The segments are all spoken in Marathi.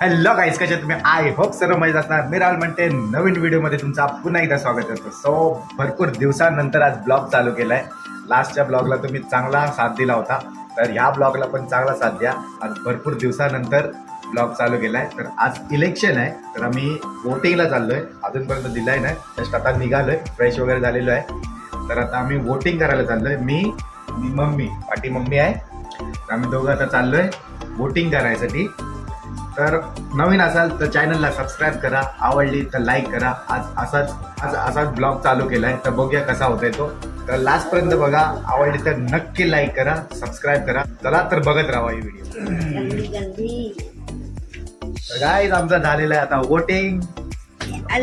हॅलो गाईस कशा तुम्ही? आय होप सर्व मजेत असणार. मी राहुल म्हणते नवीन व्हिडिओमध्ये तुमचा पुन्हा एकदा स्वागत करतो. सो भरपूर दिवसानंतर आज ब्लॉग चालू केलाय. लास्टच्या ब्लॉगला तुम्ही चांगला साथ दिला होता. तर ह्या ब्लॉगला पण चांगला साथ द्या. आज भरपूर दिवसानंतर ब्लॉग चालू केलाय. तर आज इलेक्शन आहे. तर आम्ही वोटिंगला चाललोय. अजूनपर्यंत दिलं आहे ना जस्ट आता निघालोय. फ्रेश वगैरे झालेलो आहे. तर आता आम्ही वोटिंग करायला चाललोय. मी मी मम्मी पाठी मम्मी आहे. तर आम्ही दोघं आता चाललोय वोटिंग करायसाठी. तर नवीन असाल तर चॅनलला सबस्क्राईब करा आवडली तर लाईक करा. आज असाच आज असाच ब्लॉग चालू केलाय तर बघूया कसा होतोय तो. तर लास्ट पर्यंत बघा आवडली तर नक्की लाईक करा सबस्क्राईब करा. चला तर बघत राहा ही व्हिडिओ गाईज आमचं झालेलं आहे आता वोटिंग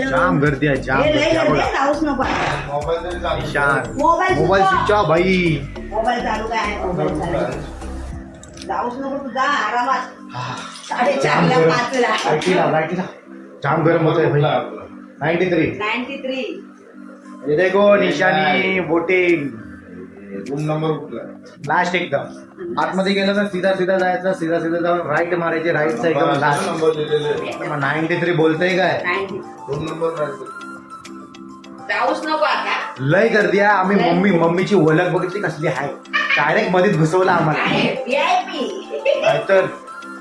जाम गर्दी आहे जाम आहे. आहे, मोबाईल मोबाईल स्विच ऑफ भाई. मोबाईल चालू काय मोबाईल जाऊच नको तुझा आरामात. साडेचारला जाम गरम. पाचला. लाईटीला लाईटीला जाम गरम होतोय भाई. Ninety three. Ninety three. ये देखो निशानी वोटिंग रूम नंबर कुठला लास्ट एकदम. आतमध्ये गेलं तर सीधा सीधा जायचं सीधा सीधा जाऊन राईट मारायचे राईटचा एकदम लास्ट नंबर नाईन्टी थ्री बोलतोय काय? रूम नंबर जाऊच नको आता. लय गर्दी आहे. आम्ही मम्मी मम्मीची ओळख बघितली कसली आहे. डायरेक्ट मध्येच घुसवला आम्हाला. नाहीतर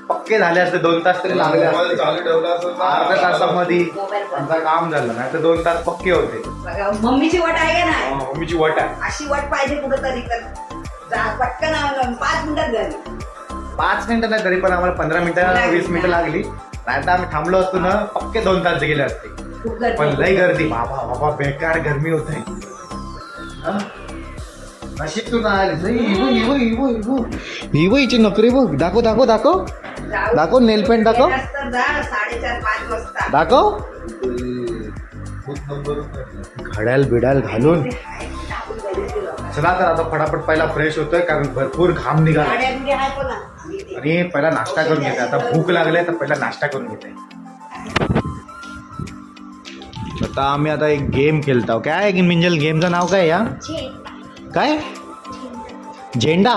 पक्के झाले असते. दोन तास तरी लागले अर्ध्या तासामध्ये. आमचं काम झालं. नाही तर दोन तास पक्के होते. मम्मीची वट आहे का नाही? मम्मीची वट आहे. अशी वट पाहिजे कुठं तरी. तर पटकन पाच मिनिटात घरी. पाच मिनिटं नाही तरी पण आम्हाला पंधरा मिनिटं वीस मिनिटं लागली. नाही तर आम्ही थांबलो असतो ना पक्के दोन तास गेले असते. खूप पण गर्दी लय गर्दी. बाबा बाबा बेकार गरमी होत. आहे नशीब तू इवो हिची नोकरी बघ. दाखव दाखव दाखव. जाऊ. दाखव, nail paint दाखव. गेलास तर जा साडेचार पाच वाजता. दाखव. घड्याल बिडाल घालून. टाकून घरी गेलो. चला तर आता फटाफट पहिला फ्रेश होतोय कारण भरपूर घाम निघाला. गाड्या बिड्या आहे पण आम्ही ते- आणि पहिला नाश्ता करून घेते. आता भूक लागले तर पहिला नाश्ता करून घेते. आता आम्ही आता एक गेम खेळतो काय मिंजल गेमचं नाव काय या काय झेंडा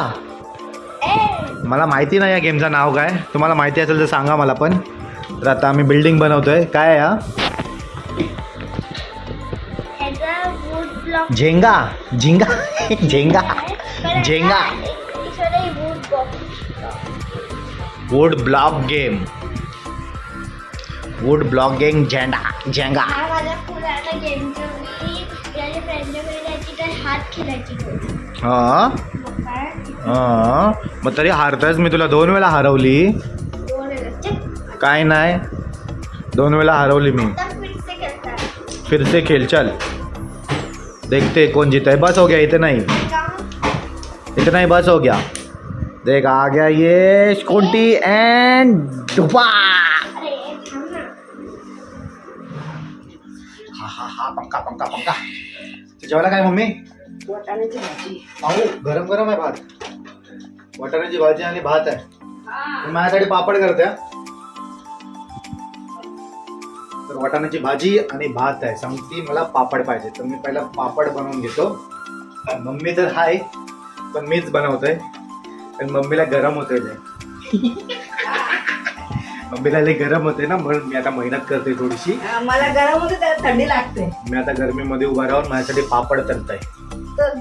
मला माहिती नाही या गेमचं नाव काय तुम्हाला माहिती असेल तर सांगा मला पण तर आता आम्ही बिल्डिंग बनवतोय काय आहे हा jenga jenga jenga jenga wood block game जायची ब्लॉगिंग खेळायची तो. हाँ हाँ? मग तरी हारतोयस मी तुला दोन वेळा हरवली. काय नाही दोन वेळा हरवली मी। फिर से खेल चल। देखते कौन जीता है। बस हो गया इतना ही? इतना ही बस हो गया। देख आ गया ये स्कूटी एंड डुबा हा पंखा पंखा पंखा. जेवायला काय मम्मी? वाटाण्याची भाजी. अहो गरम गरम आहे भात. वाटाण्याची भाजी आणि भात आहे. मी माझ्यासाठी पापड करते हा. तर वाटाण्याची भाजी आणि भात आहे. सांगती मला पापड पाहिजे. तर मी पहिला पापड बनवून घेतो. मम्मी तर हाय पण मीच बनवतोय. पण मम्मीला गरम होतोय लय गरम होते ना म्हणून मी आता मेहनत करते थोडीशी. मला गरम होते त्याला थंडी लागते. मी आता गरमीमध्ये उभा राहून माझ्यासाठी पापड करताय तर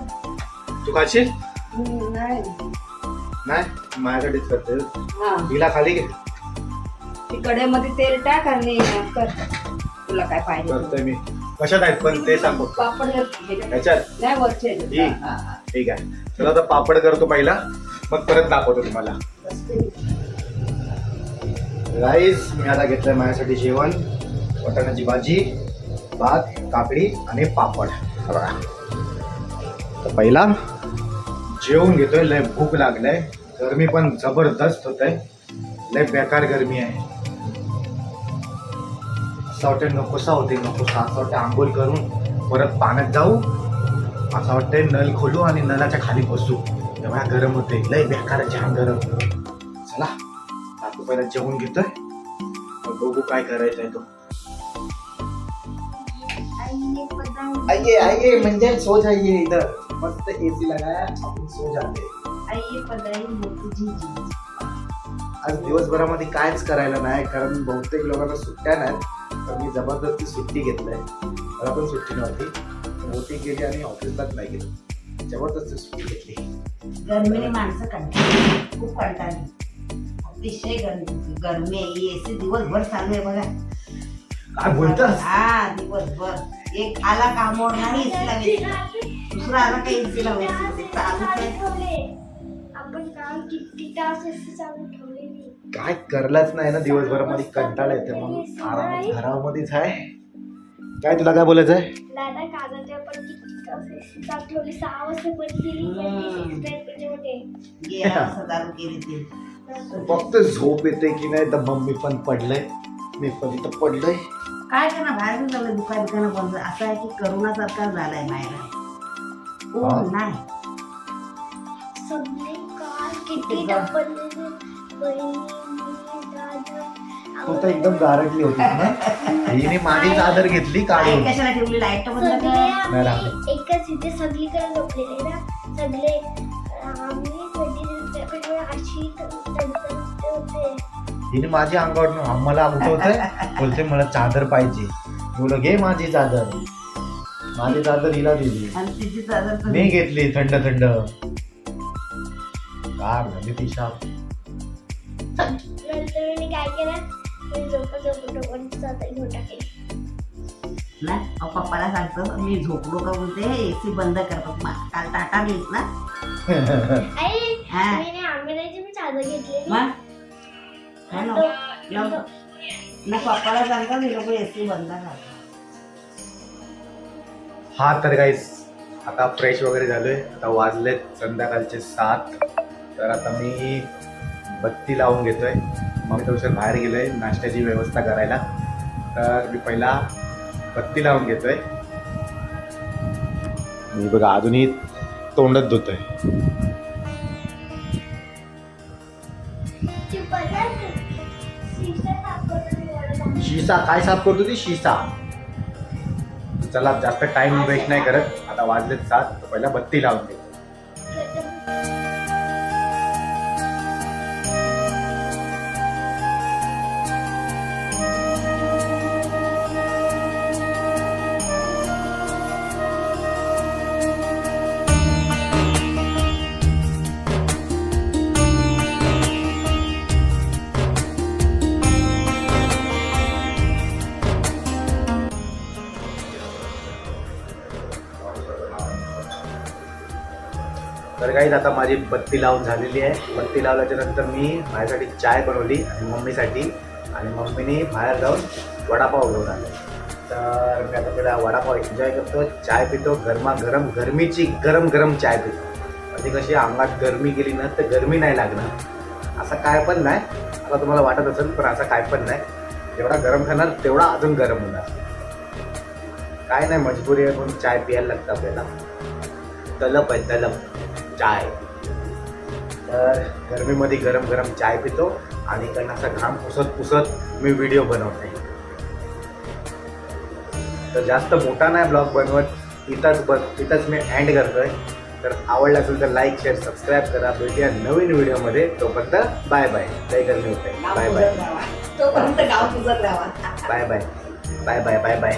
तू खाशील? हम्म, नाही. नाही? माझ्यासाठीच करते हा. हिला खाली घे. ती कढईमध्ये तेल टाक आणि कर. तुला काय पाहिजे. करतोय मी. कशात आहेत पण ते सांगू पापड ह्याच्यात- ह्याच्यात? नाही वरचे. ही? हा, हा. ठीक आहे. चला आता पापड करतो पहिला मग परत दाखवतो तुम्हाला. राईस मी आता घेतलंय माझ्यासाठी जेवण वटाण्याची भाजी भात काकडी आणि पापड. बघा. तर पहिला जेवून घेतोय लय भूक लागलंय. गरमी पण जबरदस्त होत आहे लय बेकार गरमी आहे. असं वाटतं नकोसा होते नकोसा असं वाटतं आंघोळ करून परत पाण्यात जाऊ. असं वाटतंय नल खोलू आणि नलाच्या खाली बसू. तेव्हा गरम होते लय बेकार छान जाम गरम. चला. पहिला जेवून घेतोय. बघू काय करायचंय तो. आईने पतंग आइए आइए म्हणजे सो जाइए इधर मस्त एसी लगाया आपण सो जाते आज दिवसभरामध्ये कायच करायला नाही कारण बहुतेक लोकांना सुट्ट्या नाहीत. तर मी जबरदस्ती सुट्टी घेतलंय. मला पण सुट्टी नव्हती. मोठी गेली आणि ऑफिसलाच नाही गेलो. जबरदस्ती सुट्टी घेतली. गरमीने माणसं कंटाळली खूप कंटाळली. अतिशय गरमी गरमी आहे. एसी दिवसभर चालू आहे बघा. काय बोलतास? हा दिवसभर. एक आला कामावर नाही एसी लावायची दुसरा आला काही एसी लावायची चालूच आहे आपण काम किती तास असे चालू ठेवलेली काय करलाच नाही ना दिवसभरामध्ये कंटाळा येते मग. आरामात घरामध्येच आहे. काय तुला काय बोलायचं आहे दादा कागद आपण किती तास असे चालू ठेवली? सहा वाजता बंद केली हम्म. त्याच्यामध्ये गेला असं दारू केली ते. फक्त झोप येते की नाही? तर मम्मी पण पडलंय. मी पण इथं पडलंय. काय करणार बाहेर पण झालं दुकान दुकानं बंद. असं आहे की करोनासारखा झालाय बाहेर. हा. ऊन नाही. सगळे कार किती किती डब्बलेले बहिणी मी, दादा तू तर एकदम गारटली होती ना? हिने माझी चादर घेतली काढून. लाइट कशाला ठेवली? लाइट बंद सगळे कर नाही आम्ही राहत. एकच इथे सगळीकडे झोपलेले ना. सगळे आम्ही हिने माझ्या अंगावर आम्हाला उठवतंय. बोलते मला चादर पाहिजे. बोल घे माझी चादर. माझी चादर हिला दिली. मी घेतली थंड थंड. गार झाली ती शाप नंतर मी काय केलं मी झोपत झोपत झोपत चादर घेऊन टाकली ना अहो, पप्पाला सांगतो मी झोपलो का बोलते एसी बंद करतो काल टाटा गेलीस ना हा. मग हो ना. ना पप्पाला मी एसी बंद हा तर गाईस आता फ्रेश वगैरे झालोय. आता वाजलेत संध्याकाळचे सात. तर आता मी बत्ती लावून घेतोय. मग थोडंसं बाहेर गेलोय नाश्त्याची व्यवस्था करायला. तर मी पहिला बत्ती लावून घेतोय. मी बघा अजूनही तोंडच धुतोय. ती शिसा काय साफ करतो ती? शिसा चला जास्त टाइम वेस्ट नाही करत. आता वाजलेत सात. पहिला बत्ती लावून तर काहीच आता माझी बत्ती लावून झालेली आहे. बत्ती लावल्याच्या नंतर मी माझ्यासाठी चाय बनवली आणि मम्मीसाठी. आणि मम्मीने बाहेर जाऊन वडापाव घेऊन आले तर मी आता पहिला वडापाव एन्जॉय करतो चाय पितो गरमागरम गरमीची गरम गरम चाय पितो. म्हणजे कशी अंगात गरमी गेली ना तर गरमी नाही लागणार. असं काय पण नाही. आता तुम्हाला वाटत असेल पण असं काय पण नाही. जेवढा गरम खाणार तेवढा अजून गरम होणार. काय नाही मजबुरी आहे म्हणून चाय प्यायला लागतं आपल्याला. तलप आहे तलप. चाय. तर गरमीमध्ये गरम गरम चाय पितो आणि इकडनं असा घाम पुसत पुसत मी व्हिडिओ बनवते. तर जास्त मोठा नाही ब्लॉग बनवत इथंच बन इथंच मी एंड करतोय. तर आवडला असेल तर लाईक शेअर सबस्क्राईब करा. भेटूया नवीन व्हिडिओमध्ये तोपर्यंत बाय बाय लय गरमी होते bye bye bye bye bye bye bye bye